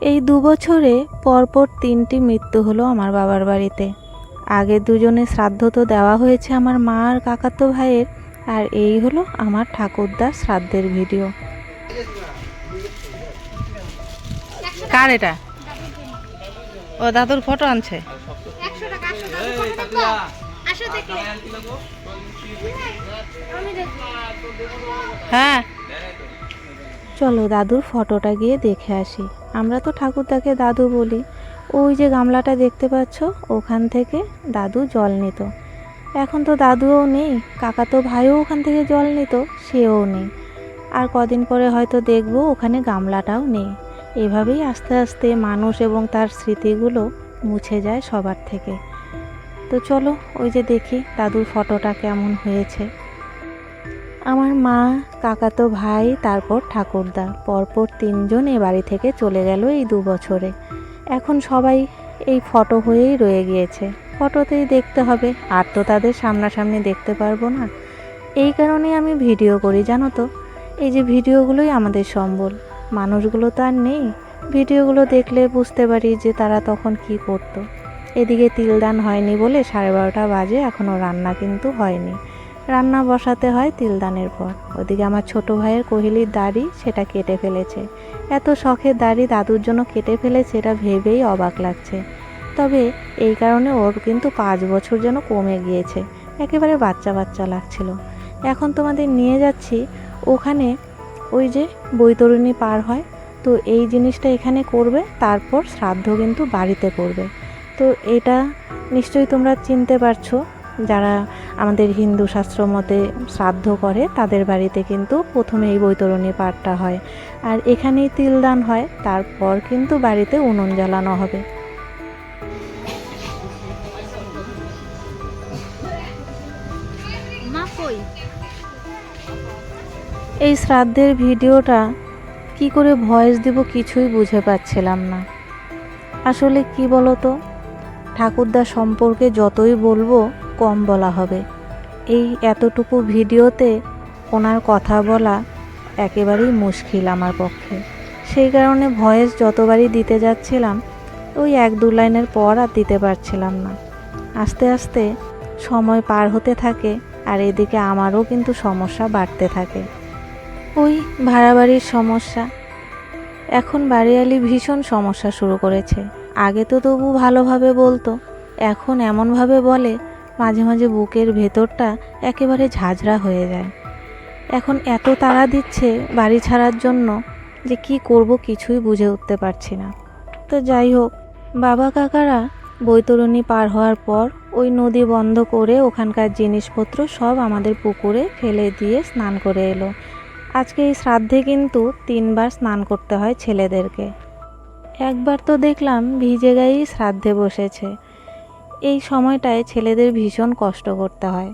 এই দু বছরে পরপর তিনটি মৃত্যু হলো আমার বাবার বাড়িতে। আগে দুজনে শ্রাদ্ধ তো দেওয়া হয়েছে আমার মা আর কাকাতো ভাইয়ের, আর এই হলো আমার ঠাকুরদার শ্রাদ্ধের ভিডিও। কার এটা? ও দাদুর ফটো আনছে। হ্যাঁ। চলো দাদুর ফটোটা গিয়ে দেখে আসি। আমরা তো ঠাকুরদাকে দাদু বলি। ওই যে গামলাটা দেখতে পাচ্ছ, ওখান থেকে দাদু জল নিত। এখন তো দাদুও নেই কাকা তো ভাইও ওখান থেকে জল নিত, সেও নেই। আর কদিন পরে হয়তো দেখব ওখানে গামলাটাও নেই। এভাবেই আস্তে আস্তে মানুষ এবং তার স্মৃতিগুলো মুছে যায় সবার থেকে। তো চলো, ওই যে দেখি দাদুর ফটোটা কেমন হয়েছে। আমার মা, কাকাতো ভাই, তারপর ঠাকুরদা। পরপর তিনজন এ বাড়ি থেকে চলে গেল এই দু বছরে। এখন সবাই এই ফটো হয়েই রয়ে গিয়েছে। ফটোতেই দেখতে হবে, আর তো তাদের সামনাসামনি দেখতে পারব না। এই কারণেই আমি ভিডিও করি, জানো তো? এই যে ভিডিওগুলোই আমাদের সম্বল। মানুষগুলো তো আর নেই। ভিডিওগুলো দেখলে বুঝতে পারি যে তারা তখন কি করতো। এদিকে তিলদান হয়নি বলে সাড়ে বারোটা বাজে এখনও রান্না কিন্তু হয়নি। রান্না বসাতে হয় তিলদানের পর। ওদিকে আমার ছোট ভাইয়ের কোহিলির দাড়ি সেটা কেটে ফেলেছে। এত শখের দাড়ি দাদুর জন্য কেটে ফেলেছে এটা ভেবেই অবাক লাগছে। তবে এই কারণে ওর কিন্তু পাঁচ বছর যেন কমে গিয়েছে। একেবারে বাচ্চা বাচ্চা লাগছিল। এখন তোমাদের নিয়ে যাচ্ছি ওখানে ওই যে বৈতরণী পার হয়। তো এই জিনিসটা এখানে করবে, তারপর শ্রাদ্ধ কিন্তু বাড়িতে করবে। তো এটা নিশ্চয়ই তোমরা চিনতে পারছ। যারা আমাদের হিন্দু শাস্ত্র মতে শ্রাদ্ধ করে তাদের বাড়িতে কিন্তু প্রথমে এই বৈতরণী পাঠটা হয়। আর এখানেই তিলদান হয় তারপর কিন্তু বাড়িতে উনুন জ্বালানো হবে। এই শ্রাদ্ধের ভিডিওটা কি করে ভয়েস দেব কিছুই বুঝে পাচ্ছিলাম না। আসলে কি বলো তো ঠাকুরদা সম্পর্কে যতই বলব, কম বলা হবে। এই এতটুকু ভিডিওতে ওনার কথা বলা একেবারেই মুশকিল আমার পক্ষে। সেই কারণে ভয়েস যতবারই দিতে যাচ্ছিলাম, ওই এক দু লাইনের পর আর দিতে পারছিলাম না। আস্তে আস্তে সময় পার হতে থাকে আর এদিকে আমারও কিন্তু সমস্যা বাড়তে থাকে। ওই ভাড়া বাড়ির সমস্যা। এখন বাড়িয়ালি ভীষণ সমস্যা শুরু করেছে। আগে তো তবু ভালোভাবে বলতো। এখন এমনভাবে বলে, মাঝে মাঝে বুকের ভেতরটা একেবারে ঝাঁঝরা হয়ে যায়। এখন এত তাড়া দিচ্ছে বাড়ি ছাড়ার জন্য যে কি করব কিছুই বুঝে উঠতে পারছি না। তো যাই হোক, বাবা কাকারা বৈতরণী পার হওয়ার পর ওই নদী বন্ধ করে ওখানকার জিনিসপত্র সব আমাদের পুকুরে ফেলে দিয়ে স্নান করে এলো। আজকে এই শ্রাদ্ধে কিন্তু তিনবার স্নান করতে হয় ছেলেদেরকে। একবার তো দেখলাম ভিজে গায়েই শ্রাদ্ধে বসেছে। এই সময়টায় ছেলেদের ভীষণ কষ্ট করতে হয়।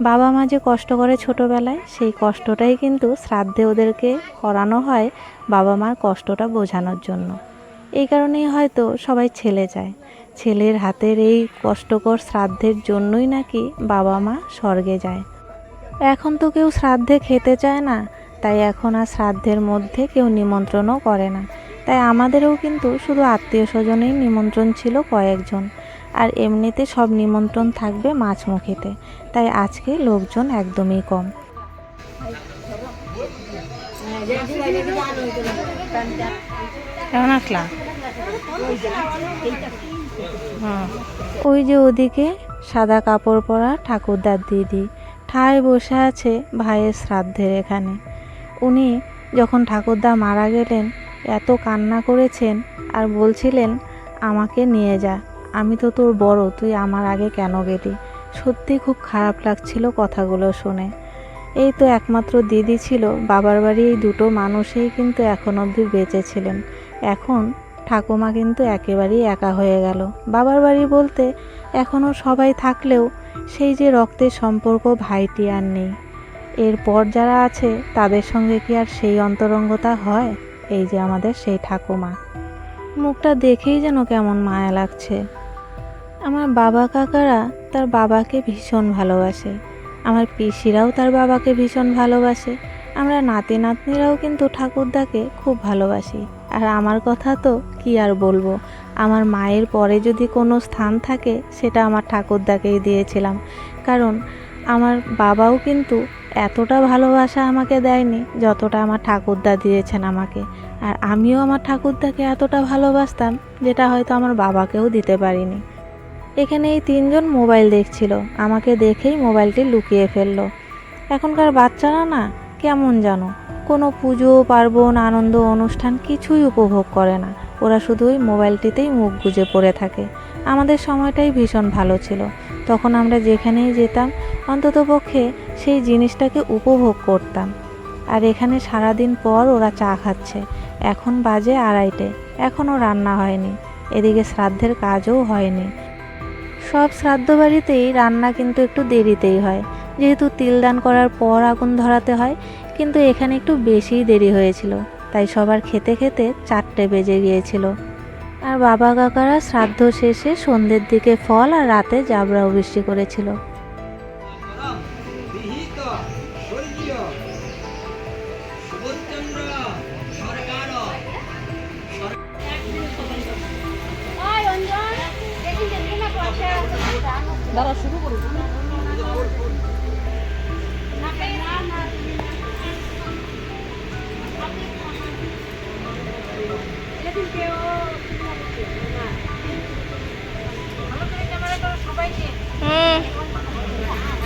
বাবা মা যে কষ্ট করে ছোটোবেলায়, সেই কষ্টটাই কিন্তু শ্রাদ্ধে ওদেরকে করানো হয় বাবা মার কষ্টটা বোঝানোর জন্য। এই কারণেই হয়তো সবাই ছেলে চায়। ছেলের হাতের এই কষ্টকর শ্রাদ্ধের জন্যই নাকি বাবা মা স্বর্গে যায়। এখন তো কেউ শ্রাদ্ধে খেতে চায় না, তাই এখন আর শ্রাদ্ধের মধ্যে কেউ নিমন্ত্রণও করে না। তাই আমাদেরও কিন্তু শুধু আত্মীয় স্বজনেই নিমন্ত্রণ ছিল কয়েকজন। আর এমনিতে সব নিমন্ত্রণ থাকবে মাছমুখিতে তাই আজকে লোকজন একদমই কম। কেমন আসলাম ওই যে ওদিকে সাদা কাপড় পরা ঠাকুরদার দিদি ঠায় বসে আছে ভাইয়ের শ্রাদ্ধের এখানে। উনি যখন ঠাকুরদা মারা গেলেন এত কান্না করেছেন আর বলছিলেন, আমাকে নিয়ে যা। আমি তো তোর বড়, তুই আমার আগে কেন গেলি? সত্যি খুব খারাপ লাগছিল কথাগুলো শুনে। এই তো একমাত্র দিদি ছিল, বাবার বাড়ি এই দুটো মানুষই কিন্তু এখন অবধি বেঁচে ছিলেন। এখন ঠাকুমা কিন্তু একেবারেই একা হয়ে গেল। বাবার বাড়ি বলতে এখনও সবাই থাকলেও সেই যে রক্তের সম্পর্ক ভাইটি আর নেই। এরপর যারা আছে, তাদের সঙ্গে কি আর সেই অন্তরঙ্গতা হয়? এই যে আমাদের সেই ঠাকুমা। মুখটা দেখেই যেন কেমন মায়া লাগছে। আমার বাবা কাকারা তার বাবাকে ভীষণ ভালোবাসে। আমার পিসিরাও তার বাবাকে ভীষণ ভালোবাসে। আমরা নাতি নাতনিরাও কিন্তু ঠাকুরদাকে খুব ভালোবাসি। আর আমার কথা তো কি আর বলব? আমার মায়ের পরে যদি কোনো স্থান থাকে, সেটা আমার ঠাকুরদাকেই দিয়েছিলাম। কারণ আমার বাবাও কিন্তু এতটা ভালোবাসা আমাকে দেয়নি যতটা আমার ঠাকুরদা দিয়েছেন আমাকে। আর আমিও আমার ঠাকুরদাকে এতটা ভালোবাসতাম যেটা হয়তো আমার বাবাকেও দিতে পারিনি। এখানে এই তিনজন মোবাইল দেখছিল, আমাকে দেখেই মোবাইলটি লুকিয়ে ফেলল। এখনকার বাচ্চারা না কেমন জানো? কোনো পুজো, পার্বণ, আনন্দ, অনুষ্ঠান কিছুই উপভোগ করে না। ওরা শুধু ওই মোবাইলটিতেই মুখ গুজে পড়ে থাকে। আমাদের সময়টাই ভীষণ ভালো ছিল। তখন আমরা যেখানেই যেতাম, অন্ততপক্ষে সেই জিনিসটাকে উপভোগ করতাম। আর এখানে সারাদিন পর ওরা চা খাচ্ছে। এখন বাজে আড়াইটে। এখনও রান্না হয়নি। এদিকে শ্রাদ্ধের কাজও হয়নি। সব শ্রাদ্ধ বাড়িতেই রান্না কিন্তু একটু দেরিতেই হয়। যেহেতু তিলদান করার পর আগুন ধরাতে হয়, কিন্তু এখানে একটু বেশিই দেরি হয়েছিল। তাই সবার খেতে খেতে চারটে বেজে গিয়েছিল। আর বাবা কাকারা শ্রাদ্ধ শেষে সন্ধ্যের দিকে ফল আর রাতে জাবড়াও বৃষ্টি করেছিল।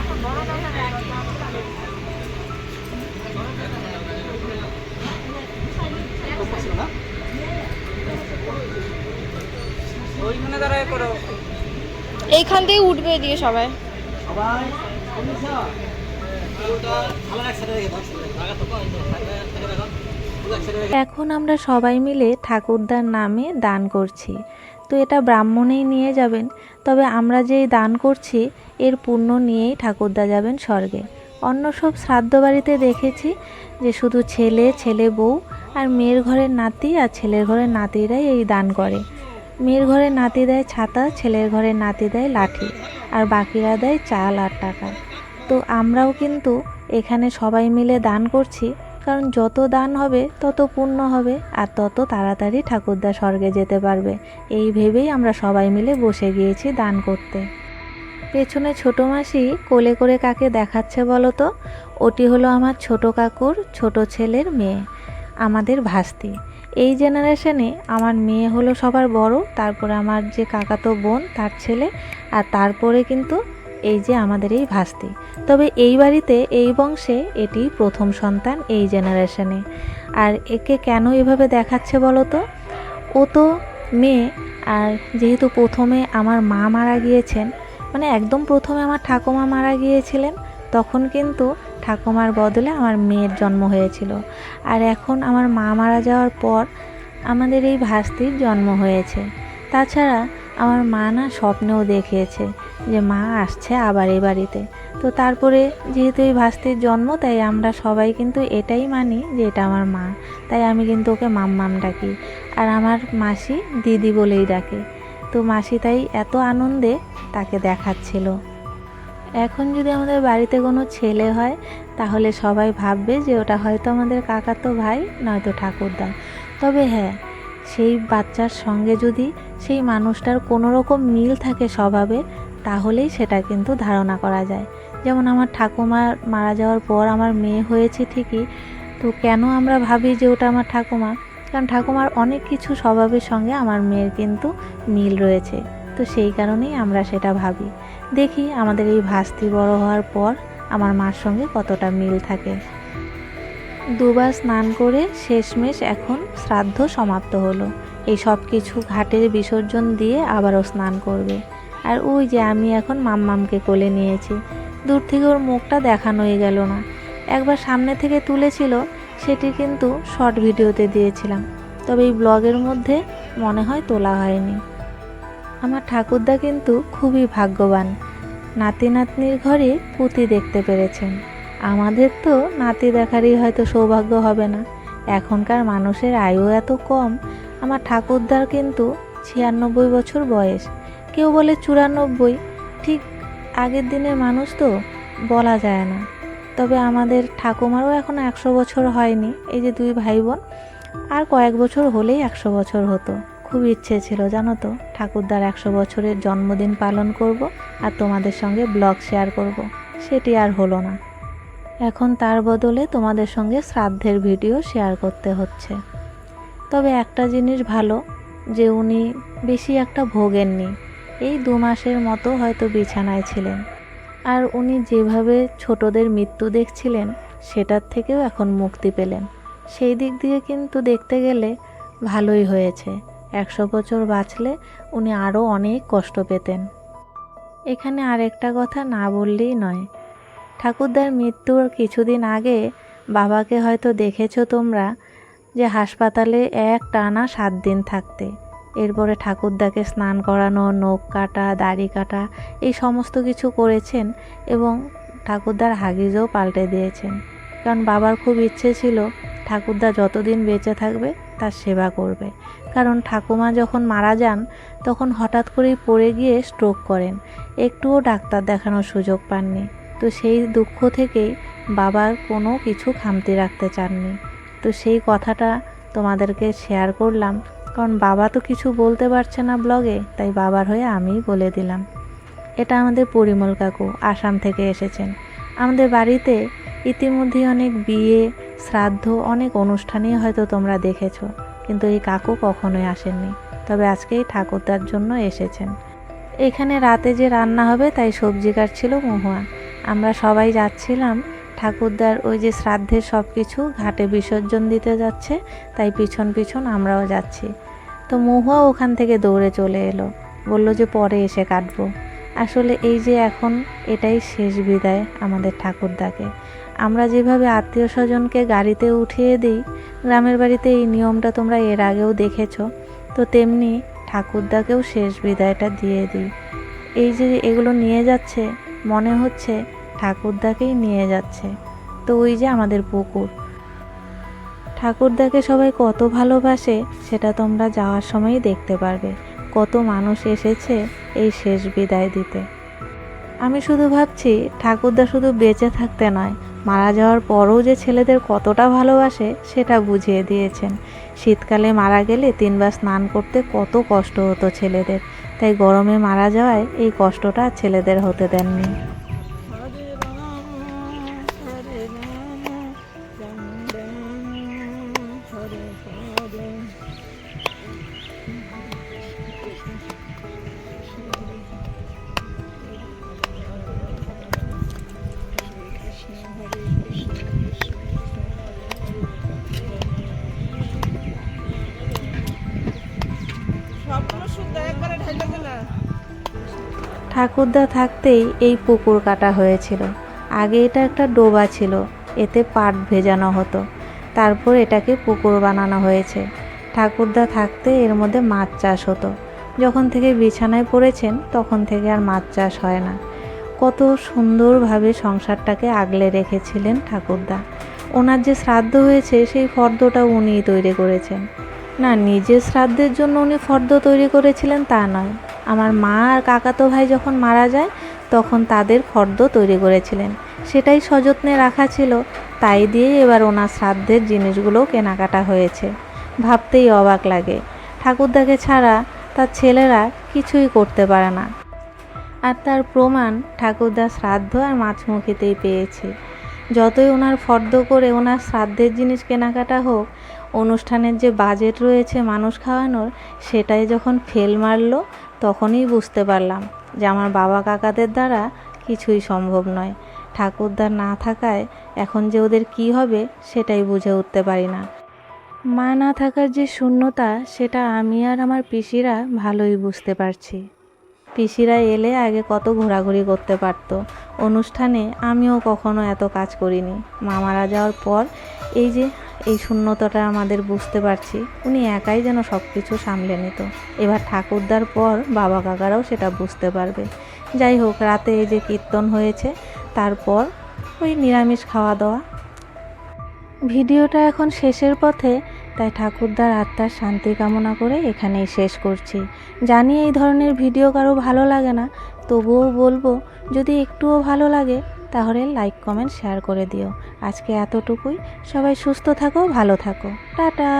এখন বড় ক্যামেরা ওইখানে দাঁড়ায় করো। এইখান থেকে উঠবে এদিকে সবাই। সবাই এখন আমরা সবাই মিলে ঠাকুরদার নামে দান করছি। তো এটা ব্রাহ্মণেই নিয়ে যাবেন তবে আমরা যেই দান করছি এর পুণ্য নিয়েই ঠাকুরদা যাবেন স্বর্গে। অন্য সব শ্রাদ্ধ বাড়িতে দেখেছি যে শুধু ছেলে ছেলে বউ আর মেয়ের ঘরের নাতি আর ছেলের ঘরের নাতিরাই এই দান করে। মেয়ের ঘরে নাতি দেয় ছাতা, ছেলের ঘরে নাতি দেয় লাঠি, আর বাকিরা দেয় চাল আর টাকা। তো আমরাও কিন্তু এখানে সবাই মিলে দান করছি, কারণ যত দান হবে, তত পুণ্য হবে, আর তত তাড়াতাড়ি ঠাকুরদা স্বর্গে যেতে পারবে। এই ভেবেই আমরা সবাই মিলে বসে গিয়েছি দান করতে। পেছনে ছোট মাসি কোলে করে কাকে দেখাচ্ছে বলো তো? ওটি হলো আমার ছোট কাকুর ছোট ছেলের মেয়ে, আমাদের ভাস্তি। এই জেনারেশনে আমার মেয়ে হলো সবার বড়, তারপরে আমার যে কাকাতো বোন, তার ছেলে, আর তারপরে কিন্তু এই যে আমাদের এই ভাস্তি। তবে এই বাড়িতে, এই বংশে এটি প্রথম সন্তান এই জেনারেশনে আর একে কেন এভাবে দেখাচ্ছে বলো তো ও তো মেয়ে, আর যেহেতু প্রথমে আমার মা মারা গিয়েছেন মানে একদম প্রথমে আমার ঠাকুমা মারা গিয়েছিলেন, তখন কিন্তু ঠাকুমার বদলে আমার মেয়ের জন্ম হয়েছিল। আর এখন আমার মা মারা যাওয়ার পর আমাদের এই ভাস্তির জন্ম হয়েছে। তাছাড়া আমার মা না স্বপ্নেও দেখিয়েছে যে মা আসছে আবার এই বাড়িতে। তো তারপরে যেহেতু এই ভাস্তির জন্ম, তাই আমরা সবাই কিন্তু এটাই মানি যে এটা আমার মা। তাই আমি কিন্তু ওকে মাম্মাম ডাকি আর আমার মাসি দিদি বলেই ডাকে। তো মাসি তাই এত আনন্দে তাকে দেখাচ্ছিল। এখন যদি আমাদের বাড়িতে কোনো ছেলে হয়, তাহলে সবাই ভাববে যে ওটা হয়তো আমাদের কাকাতো ভাই, নয়তো ঠাকুরদা তবে হ্যাঁ সেই বাচ্চার সঙ্গে যদি সেই মানুষটার কোনো রকম মিল থাকে স্বভাবে, তাহলেই সেটা কিন্তু ধারণা করা যায়। যেমন আমার ঠাকুমা মারা যাওয়ার পর আমার মেয়ে হয়েছে ঠিকই, তো কেন আমরা ভাবি যে ওটা আমার ঠাকুমা? কারণ ঠাকুমার অনেক কিছু স্বভাবের সঙ্গে আমার মেয়ের কিন্তু মিল রয়েছে। তো সেই কারণেই আমরা সেটা ভাবি। দেখি আমাদের এই ভাস্তি বড় হওয়ার পর আমার মার সঙ্গে কতটা মিল থাকে। দুবার স্নান করে শেষমেশ এখন শ্রাদ্ধ সমাপ্ত হলো। এই সব কিছু ঘাটের বিসর্জন দিয়ে আবারও স্নান করবে। আর ওই যে আমি এখন মাম্মামকে কোলে নিয়েছি। দূর থেকে ওর মুখটা দেখানোই গেল না। একবার সামনে থেকে তুলেছিল, সেটি কিন্তু শর্ট ভিডিওতে দিয়েছিলাম। তবে এই ব্লগের মধ্যে মনে হয় তোলা হয়নি। আমার ঠাকুরদা কিন্তু খুবই ভাগ্যবান। নাতি নাতনির ঘরে পুঁতি দেখতে পেরেছেন। আমাদের তো নাতি দেখারই হয়তো সৌভাগ্য হবে না। এখনকার মানুষের আয়ু এত কম, আমার ঠাকুরদার কিন্তু ছিয়ানব্বই বছর বয়স। কেউ বলে চুরানব্বই, ঠিক আগের দিনের মানুষ তো বলা যায় না। তবে আমাদের ঠাকুমারও এখন একশো বছর হয়নি, এই যে দুই ভাই বোন, আর কয়েক বছর হলেই একশো বছর হতো। খুব ইচ্ছে ছিল, জানো তো? ঠাকুরদার একশো বছরের জন্মদিন পালন করব আর তোমাদের সঙ্গে ব্লগ শেয়ার করব। সেটি আর হলো না। এখন তার বদলে তোমাদের সঙ্গে শ্রাদ্ধের ভিডিও শেয়ার করতে হচ্ছে। তবে একটা জিনিস ভালো, যে উনি বেশি একটা ভোগেননি। এই দু মাসের মতো হয়তো বিছানায় ছিলেন। আর উনি যেভাবে ছোটদের মৃত্যু দেখছিলেন, সেটার থেকেও এখন মুক্তি পেলেন। সেই দিক দিয়ে কিন্তু দেখতে গেলে ভালোই হয়েছে। একশো বছর বাঁচলে উনি আরও অনেক কষ্ট পেতেন। এখানে আরেকটা কথা না বললেই নয়। ঠাকুরদার মৃত্যুর কিছুদিন আগে বাবাকে হয়তো দেখেছ তোমরা যে হাসপাতালে এক টানা সাত দিন থাকতে। এরপরে ঠাকুরদাকে স্নান করানো, নখ কাটা, দাড়ি কাটা, এই সমস্ত কিছু করেছেন এবং ঠাকুরদার হাগিজও পাল্টে দিয়েছেন। কারণ বাবার খুব ইচ্ছে ছিল ঠাকুরদা যতদিন বেঁচে থাকবে তার সেবা করবে। কারণ ঠাকুমা যখন মারা যান, তখন হঠাৎ করেই পড়ে গিয়ে স্ট্রোক করেন। একটুও ডাক্তার দেখানোর সুযোগ পাননি। তো সেই দুঃখ থেকেই বাবার কোনো কিছু খামতি রাখতে চাননি। তো সেই কথাটা তোমাদেরকে শেয়ার করলাম। কারণ বাবা তো কিছু বলতে পারছে না ব্লগে তাই বাবার হয়ে আমিই বলে দিলাম। এটা আমাদের পরিমল কাকু, আসাম থেকে এসেছেন। আমাদের বাড়িতে ইতিমধ্যেই অনেক বিয়ে শ্রাদ্ধ অনেক অনুষ্ঠানেই হয়তো তোমরা দেখেছ, কিন্তু এই কাকু কখনোই আসেননি। তবে আজকেই ঠাকুরদার জন্য এসেছেন। এখানে রাতে যে রান্না হবে, তাই সবজি কাটছিল মহুয়া। আমরা সবাই যাচ্ছিলাম, ঠাকুরদার ওই যে শ্রাদ্ধের সব কিছু ঘাটে বিসর্জন দিতে যাচ্ছে, তাই পিছন পিছন আমরাও যাচ্ছি। তো মহুয়া ওখান থেকে দৌড়ে চলে এলো। বলল যে পরে এসে কাটবো। আসলে এই যে এখন এটাই শেষ বিদায় আমাদের ঠাকুরদাকে। আমরা যেভাবে আত্মীয় স্বজনকে গাড়িতে উঠিয়ে দিই, গ্রামের বাড়িতে এই নিয়মটা তোমরা এর আগেও দেখেছ, তো তেমনি ঠাকুরদাকেও শেষ বিদায়টা দিয়ে দিই। এই যে এগুলো নিয়ে যাচ্ছে, মনে হচ্ছে ঠাকুরদাকেই নিয়ে যাচ্ছে। তো ওই যে আমাদের পুকুর। ঠাকুরদাকে সবাই কত ভালোবাসে, সেটা তোমরা যাওয়ার সময়ই দেখতে পারবে। কত মানুষ এসেছে এই শেষ বিদায় দিতে। আমি শুধু ভাবছি, ঠাকুরদা শুধু বেঁচে থাকতে নয়, মারা যাওয়ার পরও যে ছেলেদের কতটা ভালোবাসে সেটা বুঝিয়ে দিয়েছেন। শীতকালে মারা গেলে তিনবার স্নান করতে কত কষ্ট হতো ছেলেদের, তাই গরমে মারা যাওয়ায় এই কষ্টটা ছেলেদের হতে দেননি। ঠাকুরদা থাকতেই এই পুকুর কাটা হয়েছিল। আগে এটা একটা ডোবা ছিল, এতে পাট ভেজানো হতো। তারপর এটাকে পুকুর বানানো হয়েছে। ঠাকুরদা থাকতে এর মধ্যে মাছ চাষ হতো। যখন থেকে বিছানায় পড়েছেন, তখন থেকে আর মাছ চাষ হয় না। কত সুন্দরভাবে সংসারটাকে আগলে রেখেছিলেন ঠাকুরদা। ওনার যে শ্রাদ্ধ হয়েছে, সেই ফর্দটা উনিই তৈরি করেছেন। না, নিজের শ্রাদ্ধের জন্য উনি ফর্দ তৈরি করেছিলেন তা নয়। আমার মা আর কাকাতো ভাই যখন মারা যায়, তখন তাদের ফর্দ তৈরি করেছিলেন। সেটাই সযত্নে রাখা ছিল। তাই দিয়েই এবার ওনার শ্রাদ্ধের জিনিসগুলোও কেনাকাটা হয়েছে। ভাবতেই অবাক লাগে। ঠাকুরদাকে ছাড়া তার ছেলেরা কিছুই করতে পারে না। আর তার প্রমাণ ঠাকুরদা শ্রাদ্ধ আর মাছমুখিতেই পেয়েছি। যতই ওনার ফর্দ করে ওনার শ্রাদ্ধের জিনিস কেনাকাটা হোক, অনুষ্ঠানের যে বাজেট রয়েছে মানুষ খাওয়ানোর, সেটাই যখন ফেল মারলো তখনই বুঝতে পারলাম যে আমার বাবা কাকাদের দ্বারা কিছুই সম্ভব নয়। ঠাকুরদার না থাকায় এখন যে ওদের কি হবে সেটাই বুঝে উঠতে পারি না। মা না থাকার যে শূন্যতা, সেটা আমি আর আমার পিসিরা ভালোই বুঝতে পারছি। পিসিরা এলে আগে কত ঘোরাঘুরি করতে পারতো। অনুষ্ঠানে আমিও কখনো এত কাজ করিনি। মা মারা যাওয়ার পর এই যে এই শূন্যতাটা আমাদের বুঝতে পারছি। উনি একাই যেন সব কিছু সামলে নিত। এবার ঠাকুরদার পর বাবা কাকারাও সেটা বুঝতে পারবে। যাই হোক, রাতে এই যে কীর্তন হয়েছে, তারপর ওই নিরামিষ খাওয়া দাওয়া। ভিডিওটা এখন শেষের পথে, তাই ঠাকুরদার আত্মার শান্তি কামনা করে এখানেই শেষ করছি। জানি এই ধরনের ভিডিও কারও ভালো লাগে না, তবুও বলব, যদি একটুও ভালো লাগে তাহলে লাইক কমেন্ট শেয়ার করে দিও। আজকে এতটুকুই। সবাই সুস্থ থাকো ভালো থাকো। টাটা!